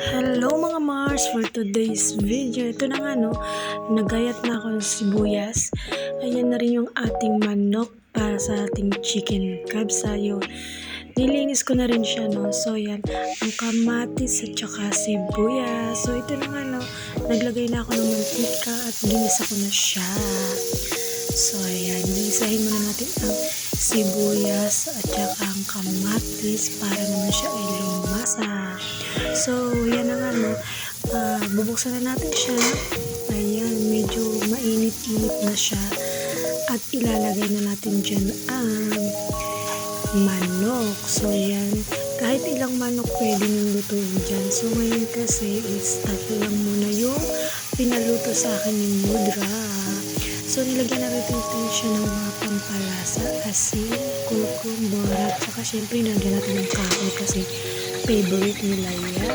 Hello mga Mars! For today's video, ito na nga no, nagayat na ako ng sibuyas. Ayan na rin yung ating manok para sa ating chicken kabsayo. Nilinis ko na rin siya no, so yan, ang kamatis at saka sibuyas. So ito na nga no, naglagay na ako ng mantika at ginisa ko na siya. So ayan, ginisahin muna natin ang sibuyas at saka ang kamatis para naman siya ay lumasa. So, yan na nga, no. Ah, bubuksan na natin siya. Ayan, medyo mainit-init na siya. At ilalagay na natin dyan ang manok. So, yan. Kahit ilang manok pwede nyung lutuin dyan. So, ngayon kasi is tatlo lang muna yung pinaluto sa akin ni Mudra. So, nilagyan na natin siya ng mga pampalasa, asin, kurkum, borat, saka syempre nilagyan natin ng kahoy kasi favorite nila yan.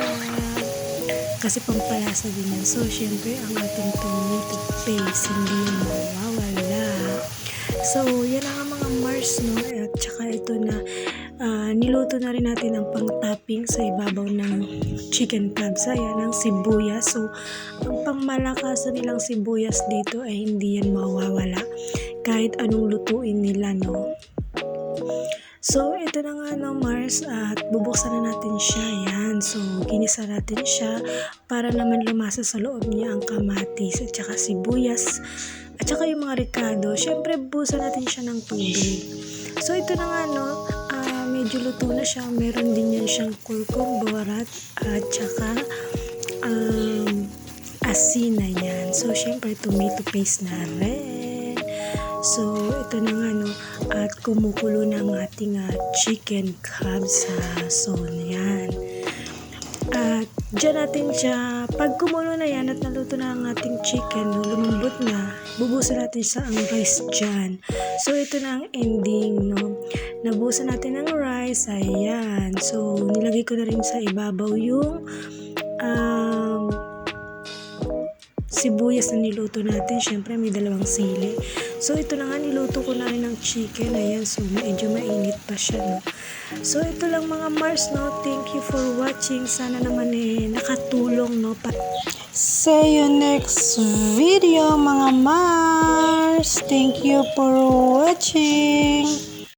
Kasi pampalasa din yan. So, syempre, ang ating tomato paste, hindi yan mawawala. So, yan ang mga Mars, no? At saka ito na, ah, niluto na rin natin ang pang-topping sa ibabaw ng chicken tabs. Ayan, ang sibuyas. So, ang pangmalakasan nilang sibuyas dito ay hindi yan mawawala. Kahit anong lutuin nila, no? So, ito na nga no, Mars, at bubuksan na natin siya, yan. So, ginisa natin siya para naman lumasa sa loob niya ang kamatis at saka sibuyas at saka yung mga ricado. Siyempre, busan natin siya ng tubig. So, ito na nga no, ah, medyo luto na siya. Meron din yan siyang kurkum, bawarat at saka um, asin na yan. So, syempre, tomato paste na rin. So, ito na nga, no, at kumukulo na ang ating ah, chicken cubs sa so, yan. At dyan natin siya, pag kumulo na yan at naluto na ang ating chicken, no, lumambot na, bubusan natin sa ang rice dyan. So, ito na ang ending, no. Nabusan natin ang rice, ayan. So, nilagay ko na rin sa ibabaw yung um, sibuyas na niluto natin. Siyempre, may dalawang sili. So, ito na nga, niluto ko na rin ng chicken. Ayan, so medyo mainit pa siya, no. So, ito lang mga Mars, no. Thank you for watching. Sana naman eh, nakatulong, no. Pat See you next video, mga Mars. Thank you for watching.